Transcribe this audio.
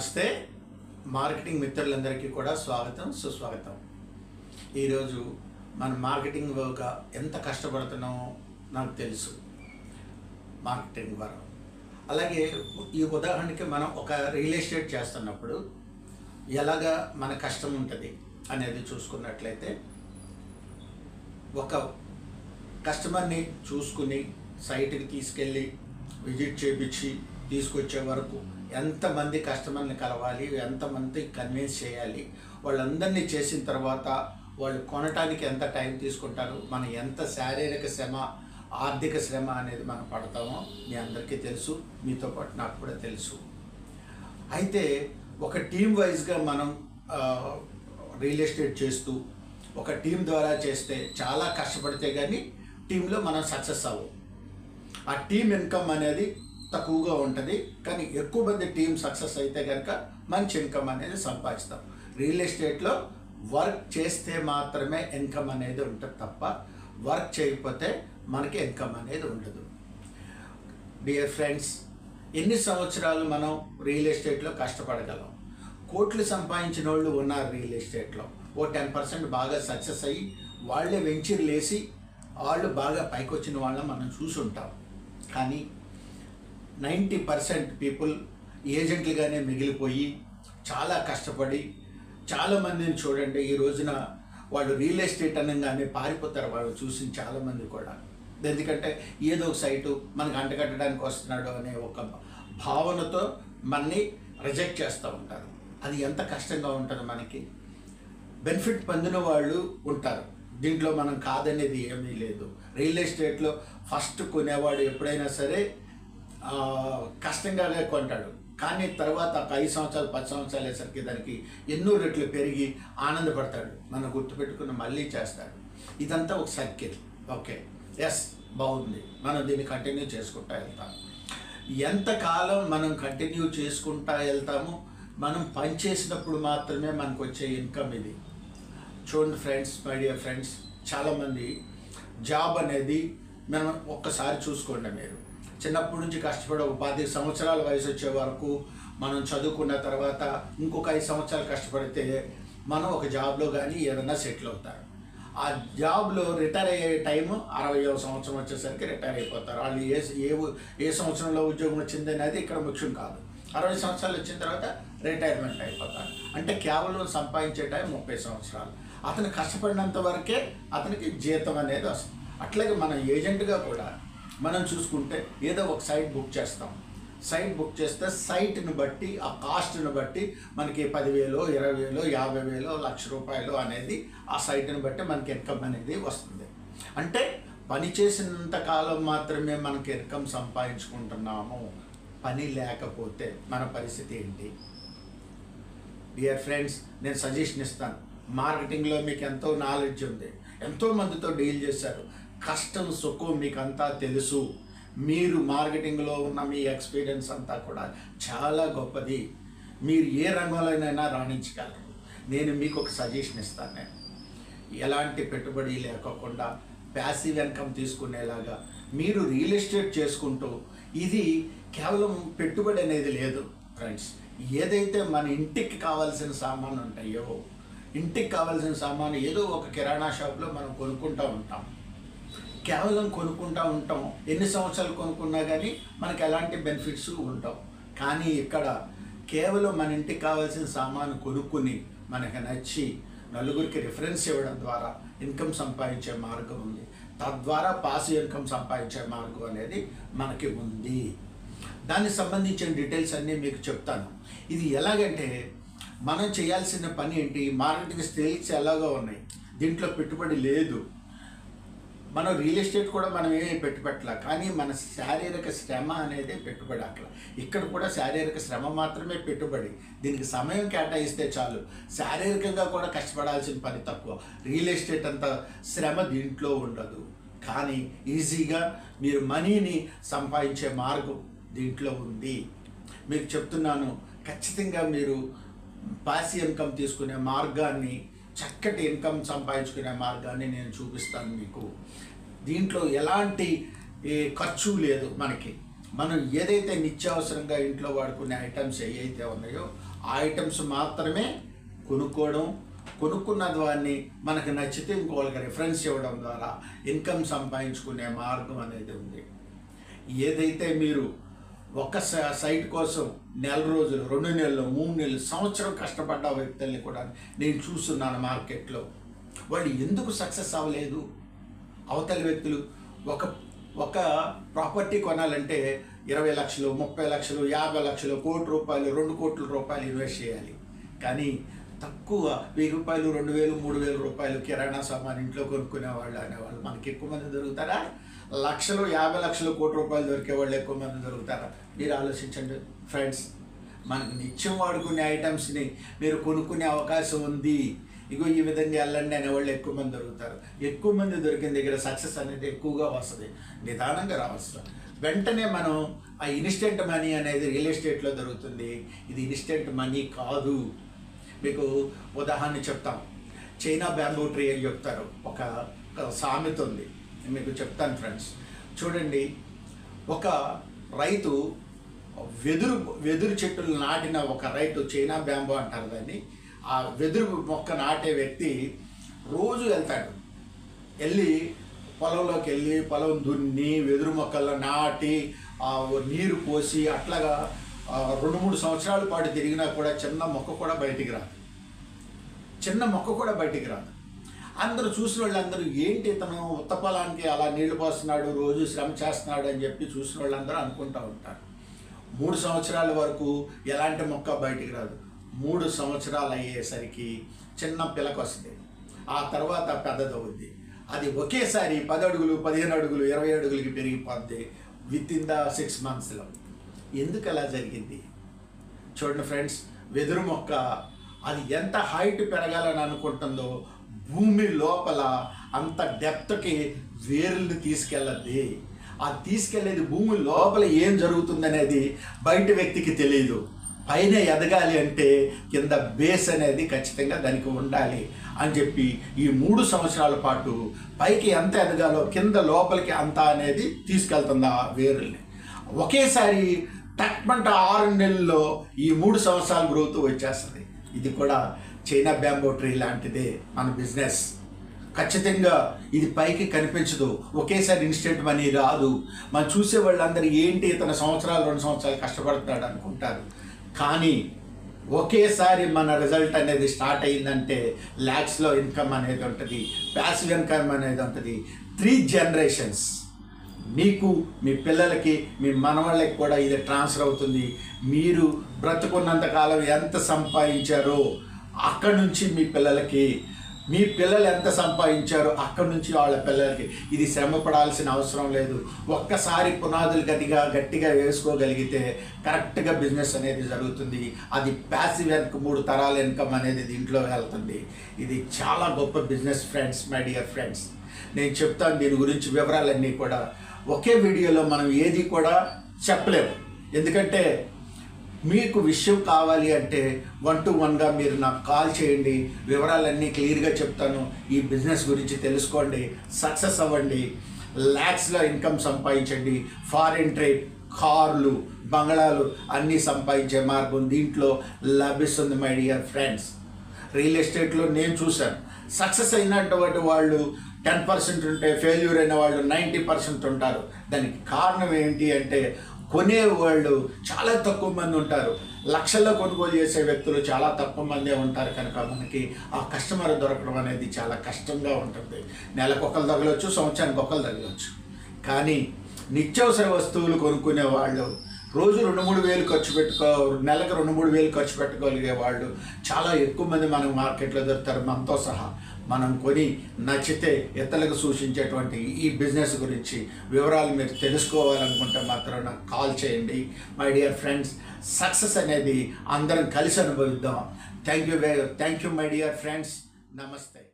నమస్తే. మార్కెటింగ్ మిత్రులందరికీ కూడా స్వాగతం సుస్వాగతం. ఈరోజు మన మార్కెటింగ్ వర్క్ ఎంత కష్టపడుతున్నామో నాకు తెలుసు. మార్కెటింగ్ వరకు అలాగే ఈ ఉదాహరణకి మనం ఒక రియల్ ఎస్టేట్ చేస్తున్నప్పుడు ఎలాగా మన కష్టం ఉంటుంది అనేది చూసుకున్నట్లయితే ఒక కస్టమర్ని చూసుకుని సైట్కి తీసుకెళ్ళి విజిట్ చేపించి తీసుకొచ్చే వరకు ఎంతమంది కస్టమర్ని కలవాలి ఎంతమంది కన్విన్స్ చేయాలి వాళ్ళందరినీ చేసిన తర్వాత వాళ్ళు కొనటానికి ఎంత టైం తీసుకుంటారు మనం ఎంత శారీరక శ్రమ ఆర్థిక శ్రమ అనేది మనం పడతామో మీ అందరికీ తెలుసు మీతో పాటు నాకు కూడా తెలుసు. అయితే ఒక టీం వైజ్గా మనం రియల్ ఎస్టేట్ చేస్తూ ఒక టీం ద్వారా చేస్తే చాలా కష్టపడితే కానీ టీంలో మనం సక్సెస్ అవ్వం. ఆ టీం ఇన్కమ్ అనేది తక్కువగా ఉంటుంది. కానీ ఎక్కువ మంది టీం సక్సెస్ అయితే కనుక మంచి ఇన్కమ్ అనేది సంపాదిస్తాం. రియల్ ఎస్టేట్లో వర్క్ చేస్తే మాత్రమే ఇన్కమ్ అనేది ఉంటుంది తప్ప వర్క్ చేయకపోతే మనకి ఇన్కమ్ అనేది ఉండదు. డియర్ ఫ్రెండ్స్ ఎన్ని సంవత్సరాలు మనం రియల్ ఎస్టేట్లో కష్టపడగలం? కోట్లు సంపాదించిన వాళ్ళు ఉన్నారు రియల్ ఎస్టేట్లో. ఓ టెన్ పర్సెంట్ బాగా సక్సెస్ అయ్యి వాళ్ళే వెంచర్ లేసి వాళ్ళు బాగా పైకి వచ్చిన వాళ్ళని మనం చూసి ఉంటాం కానీ నైంటీ పర్సెంట్ పీపుల్ ఏజెంట్లుగానే మిగిలిపోయి చాలా కష్టపడి చాలామందిని చూడండి ఈ రోజున వాళ్ళు రియల్ ఎస్టేట్ అనగానే పారిపోతారు వాళ్ళు చూసిన చాలామంది కూడా. ఎందుకంటే ఏదో ఒక సైటు మనకు అంటగట్టడానికి వస్తున్నాడు అనే ఒక భావనతో మనని రిజెక్ట్ చేస్తూ ఉంటారు. అది ఎంత కష్టంగా ఉంటుంది మనకి. బెనిఫిట్ పొందిన వాళ్ళు ఉంటారు. దీంట్లో మనం కాదనేది ఏమీ లేదు. రియల్ ఎస్టేట్లో ఫస్ట్ కొనేవాడు ఎప్పుడైనా సరే కష్టంగానే కొంటాడు. కానీ తర్వాత ఒక ఐదు సంవత్సరాలు పది సంవత్సరాలు అయ్యేసరికి దానికి ఎన్నో రెట్లు పెరిగి ఆనందపడతాడు. మనం గుర్తుపెట్టుకుని మళ్ళీ చేస్తాడు. ఇదంతా ఒక సర్కిల్ ఓకే. ఎస్ బాగుంది. మనం దీన్ని కంటిన్యూ చేసుకుంటా వెళ్తాం. ఎంతకాలం మనం కంటిన్యూ చేసుకుంటా వెళ్తామో మనం పని చేసినప్పుడు మాత్రమే మనకు వచ్చే ఇన్కమ్ ఇది. చూడండి ఫ్రెండ్స్ మై డియర్ ఫ్రెండ్స్ చాలామంది జాబ్ అనేది మనం ఒక్కసారి చూసుకోండి మీరు. చిన్నప్పటి నుంచి కష్టపడి ఒక పది సంవత్సరాల వయసు వచ్చే వరకు మనం చదువుకున్న తర్వాత ఇంకొక ఐదు సంవత్సరాలు కష్టపడితే మనం ఒక జాబ్లో కానీ ఏదైనా సెటిల్ అవుతారు. ఆ జాబ్లో రిటైర్ అయ్యే టైం అరవై సంవత్సరం వచ్చేసరికి రిటైర్ అయిపోతారు. వాళ్ళు ఏ ఏ ఏ సంవత్సరంలో ఉద్యోగం వచ్చింది అనేది ఇక్కడ ముఖ్యం కాదు. అరవై సంవత్సరాలు వచ్చిన తర్వాత రిటైర్మెంట్ అయిపోతారు. అంటే కేవలం సంపాదించే టైం ముప్పై సంవత్సరాలు. అతను కష్టపడినంత వరకే అతనికి జీతం అనేది వస్తుంది. అట్లాగే మనం ఏజెంట్గా కూడా మనం చూసుకుంటే ఏదో ఒక సైట్ బుక్ చేస్తాం. సైట్ బుక్ చేస్తే సైట్ని బట్టి ఆ కాస్ట్ని బట్టి మనకి పదివేలు ఇరవై వేలు యాభై వేలు లక్ష రూపాయలు అనేది ఆ సైట్ని బట్టి మనకి ఇన్కమ్ అనేది వస్తుంది. అంటే పని చేసినంత కాలం మాత్రమే మనకి ఇన్కమ్ సంపాదించుకుంటున్నాము. పని లేకపోతే మన పరిస్థితి ఏంటి? డియర్ ఫ్రెండ్స్ నేను సజెషన్ ఇస్తాను. మార్కెటింగ్లో మీకు ఎంతో నాలెడ్జ్ ఉంది. ఎంతో మందితో డీల్ చేశారు. కష్టం సుఖం మీకు అంతా తెలుసు. మీరు మార్కెటింగ్లో ఉన్న మీ ఎక్స్పీరియన్స్ అంతా కూడా చాలా గొప్పది. మీరు ఏ రంగంలోనైనా రాణించగలరు. నేను మీకు ఒక సజెషన్ ఇస్తాను నేను. ఎలాంటి పెట్టుబడి లేకోకుండా ప్యాసివ్ ఇన్కమ్ తీసుకునేలాగా మీరు రియల్ ఎస్టేట్ చేసుకుంటూ ఇది కేవలం పెట్టుబడి అనేది లేదు ఫ్రెండ్స్. ఏదైతే మన ఇంటికి కావాల్సిన సామాను ఉంటాయో ఇంటికి కావాల్సిన సామాను ఏదో ఒక కిరాణా షాప్లో మనం కొనుక్కుంటూ ఉంటాం. కేవలం కొనుక్కుంటూ ఉంటాం ఎన్ని సంవత్సరాలు కొనుక్కున్నా కానీ మనకు ఎలాంటి బెనిఫిట్స్ ఉంటాం కానీ ఇక్కడ కేవలం మన ఇంటికి కావాల్సిన సామాను కొనుక్కుని మనకి నచ్చి నలుగురికి రిఫరెన్స్ ఇవ్వడం ద్వారా ఇన్కమ్ సంపాదించే మార్గం ఉంది. తద్వారా పాస్ ఇన్కమ్ సంపాదించే మార్గం అనేది మనకి ఉంది. దానికి సంబంధించిన డీటెయిల్స్ అన్నీ మీకు చెప్తాను. ఇది ఎలాగంటే మనం చేయాల్సిన పని ఏంటి? మార్కెట్కి స్కిల్స్ ఎలాగో ఉన్నాయి. దీంట్లో పెట్టుబడి లేదు. మనం రియల్ ఎస్టేట్ కూడా మనం ఏమీ పెట్టుబట్ల కానీ మన శారీరక శ్రమ అనేది పెట్టుబడి అక్కడ. ఇక్కడ కూడా శారీరక శ్రమ మాత్రమే పెట్టుబడి. దీనికి సమయం కేటాయిస్తే చాలు. శారీరకంగా కూడా కష్టపడాల్సిన పని తక్కువ. రియల్ ఎస్టేట్ అంత శ్రమ దీంట్లో ఉండదు. కానీ ఈజీగా మీరు మనీని సంపాదించే మార్గం దీంట్లో ఉంది. మీకు చెప్తున్నాను ఖచ్చితంగా మీరు పాసి ఇన్కమ్ తీసుకునే మార్గాన్ని చక్కటి ఇన్కమ్ సంపాదించుకునే మార్గాన్ని నేను చూపిస్తాను మీకు. దీంట్లో ఎలాంటి ఖర్చు లేదు మనకి. మనం ఏదైతే నిత్యావసరంగా ఇంట్లో వాడుకునే ఐటమ్స్ ఏవైతే ఉన్నాయో ఆ ఐటమ్స్ మాత్రమే కొనుక్కోవడం కొనుక్కున్న దాన్ని మనకు నచ్చితే ఇంకోళ్ళకి రిఫరెన్స్ ఇవ్వడం ద్వారా ఇన్కమ్ సంపాదించుకునే మార్గం అనేది ఉంది. ఏదైతే మీరు ఒక సైట్ కోసం నెల రోజులు రెండు నెలలు మూడు నెలలు సంవత్సరం కష్టపడ్డ వ్యక్తుల్ని కూడా నేను చూస్తున్నాను మార్కెట్లో. వాళ్ళు ఎందుకు సక్సెస్ అవ్వలేదు? అవతలి వ్యక్తులు ఒక ఒక ప్రాపర్టీ కొనాలంటే ఇరవై లక్షలు ముప్పై లక్షలు యాభై లక్షలు కోటి రూపాయలు రెండు కోట్ల రూపాయలు ఇన్వెస్ట్ చేయాలి. కానీ తక్కువ వెయ్యి రూపాయలు రెండు వేలు మూడు వేల రూపాయలు కిరాణా సామాన్ ఇంట్లో కొనుక్కునే వాళ్ళు అనేవాళ్ళు. మనకి ఎక్కువ మంది దొరుకుతారా? లక్షలు యాభై లక్షలు కోటి రూపాయలు దొరికే వాళ్ళు ఎక్కువ మంది దొరుకుతారా? మీరు ఆలోచించండి ఫ్రెండ్స్. మనకు నిత్యం వాడుకునే ఐటమ్స్ని మీరు కొనుక్కునే అవకాశం ఉంది. ఇగో ఈ విధంగా వెళ్ళండి అనే వాళ్ళు ఎక్కువ మంది దొరుకుతారు. ఎక్కువ మంది దొరికిన దగ్గర సక్సెస్ అనేది ఎక్కువగా వస్తుంది. నిదానంగా రావచ్చు. వెంటనే మనం ఆ ఇన్స్టెంట్ మనీ అనేది రియల్ ఎస్టేట్లో దొరుకుతుంది. ఇది ఇన్స్టెంట్ మనీ కాదు. మీకు ఉదాహరణ చెప్తాం చైనా బ్యాంబూ ట్రీ అని చెప్తారు. ఒక సామెత ఉంది. మీకు చెప్తాను ఫ్రెండ్స్. చూడండి ఒక రైతు వెదురు వెదురు చెట్టులు నాటిన ఒక రైతు చైనా బ్యాంబూ అంటారు దాన్ని. ఆ వెదురు మొక్క నాటే వ్యక్తి రోజు వెళ్తాడు. వెళ్ళి పొలంలోకి వెళ్ళి పొలం దున్ని వెదురు మొక్కల్లో నాటి ఆ నీరు పోసి అట్లాగా రెండు మూడు సంవత్సరాల పాటు తిరిగినా కూడా చిన్న మొక్క కూడా బయటికి రాదు. చిన్న మొక్క కూడా బయటికి రాదు. అందరూ చూసిన వాళ్ళందరూ ఏంటి ఇతను ఉత్త పొలానికి అలా నీళ్ళు పోస్తున్నాడు రోజు శ్రమ చేస్తున్నాడు అని చెప్పి చూసిన వాళ్ళందరూ అనుకుంటూ ఉంటారు. మూడు సంవత్సరాల వరకు ఎలాంటి మొక్క బయటికి రాదు. మూడు సంవత్సరాలు అయ్యేసరికి చిన్న పిలకొస్తుంది ఆ తర్వాత పెద్దదవుద్ది అది ఒకేసారి పది అడుగులు పదిహేను అడుగులు ఇరవై అడుగులకి పెరిగిపోద్ది. విత్ ఇన్ ద సిక్స్ మంత్స్లో ఎందుకు అలా జరిగింది? చూడండి ఫ్రెండ్స్ వెదురు మొక్క అది ఎంత హైట్ పెరగాలని అనుకుంటుందో భూమి లోపల అంత డెప్త్కి వేర్లు తీసుకెళ్ళద్ది. ఆ తీసుకెళ్ళేది భూమి లోపల ఏం జరుగుతుందనేది బయట వ్యక్తికి తెలియదు పైన ఎదగాలి అంటే కింద బేస్ అనేది ఖచ్చితంగా దానికి ఉండాలి అని చెప్పి ఈ మూడు సంవత్సరాల పాటు పైకి ఎంత ఎదగాలో కింద లోపలికి అంత అనేది తీసుకెళ్తుంది ఆ వేరుల్ని. ఒకేసారి టక్మంట ఆరు నెలల్లో ఈ మూడు సంవత్సరాల గ్రోత్ వచ్చేస్తుంది. ఇది కూడా చైనా బ్యాంబో ట్రీ లాంటిదే మన బిజినెస్ ఖచ్చితంగా ఇది పైకి కనిపించదు. ఒకేసారి ఇన్స్టెంట్ మనీ రాదు. మనం చూసే వాళ్ళందరూ ఏంటి ఇతను సంవత్సరాలు రెండు సంవత్సరాలు కష్టపడుతున్నాడు అనుకుంటారు. కానీ ఒకేసారి మన రిజల్ట్ అనేది స్టార్ట్ అయిందంటే ల్యాక్స్లో ఇన్కమ్ అనేది ఉంటుంది ప్యాసివ్ ఇన్కమ్ అనేది ఉంటుంది. త్రీ జనరేషన్స్ మీకు మీ పిల్లలకి మీ మనవాళ్ళకి కూడా ఇది ట్రాన్స్ఫర్ అవుతుంది. మీరు బ్రతుకున్నంత కాలం ఎంత సంపాదించారో అక్కడి నుంచి మీ పిల్లలకి మీ పిల్లలు ఎంత సంపాదించారో అక్కడి నుంచి వాళ్ళ పిల్లలకి. ఇది శ్రమ పడాల్సిన అవసరం లేదు. ఒక్కసారి పునాదులు గట్టిగా గట్టిగా వేసుకోగలిగితే కరెక్ట్గా బిజినెస్ అనేది జరుగుతుంది. అది ప్యాసివ్ వెనక మూడు తరాల ఇన్కమ్ అనేది దీంట్లో వెళ్తుంది. ఇది చాలా గొప్ప business friends my dear friends. నేను చెప్తాను దీని గురించి వివరాలన్నీ కూడా. ఒకే వీడియోలో మనం ఏది కూడా చెప్పలేము. ఎందుకంటే మీకు విషయం కావాలి అంటే వన్ టు వన్గా మీరు నాకు కాల్ చేయండి వివరాలన్నీ క్లియర్గా చెప్తాను. ఈ బిజినెస్ గురించి తెలుసుకోండి సక్సెస్ అవ్వండి ల్యాక్స్లో ఇన్కమ్ సంపాదించండి ఫారిన్ ట్రేడ్ కార్లు బంగళాలు అన్నీ సంపాదించే మార్గం దీంట్లో లభిస్తుంది మై డియర్ ఫ్రెండ్స్ రియల్ ఎస్టేట్లో నేను చూశాను. సక్సెస్ అయినటువంటి వాళ్ళు టెన్ పర్సెంట్ ఉంటే ఫెయిల్యూర్ అయిన వాళ్ళు నైంటీ పర్సెంట్ ఉంటారు. దానికి కారణం ఏంటి అంటే కొనే వాళ్ళు చాలా తక్కువ మంది ఉంటారు. లక్షల్లో కొనుగోలు చేసే వ్యక్తులు చాలా తక్కువ మందే ఉంటారు. కనుక మనకి ఆ కస్టమర్ దొరకడం అనేది చాలా కష్టంగా ఉంటుంది. నెలకు ఒకరు తగలవచ్చు సంవత్సరానికి ఒకరు తగలవచ్చు కానీ నిత్యావసర వస్తువులు కొనుక్కునే వాళ్ళు రోజు రెండు మూడు వేలు ఖర్చు పెట్టుకో నెలకు రెండు మూడు వేలు ఖర్చు పెట్టుకోగలిగే వాళ్ళు చాలా ఎక్కువ మంది మనకు మార్కెట్లో దొరుకుతారు. మనతో సహా మనం కొని నచ్చితే ఇతరులకు సూచించేటువంటి ఈ బిజినెస్ గురించి వివరాలు మీరు తెలుసుకోవాలనుకుంటే మాత్రం నాకు కాల్ చేయండి. మై డియర్ ఫ్రెండ్స్ సక్సెస్ అనేది అందరం కలిసి అనుభవిద్దాం. Thank you thank you my dear friends నమస్తే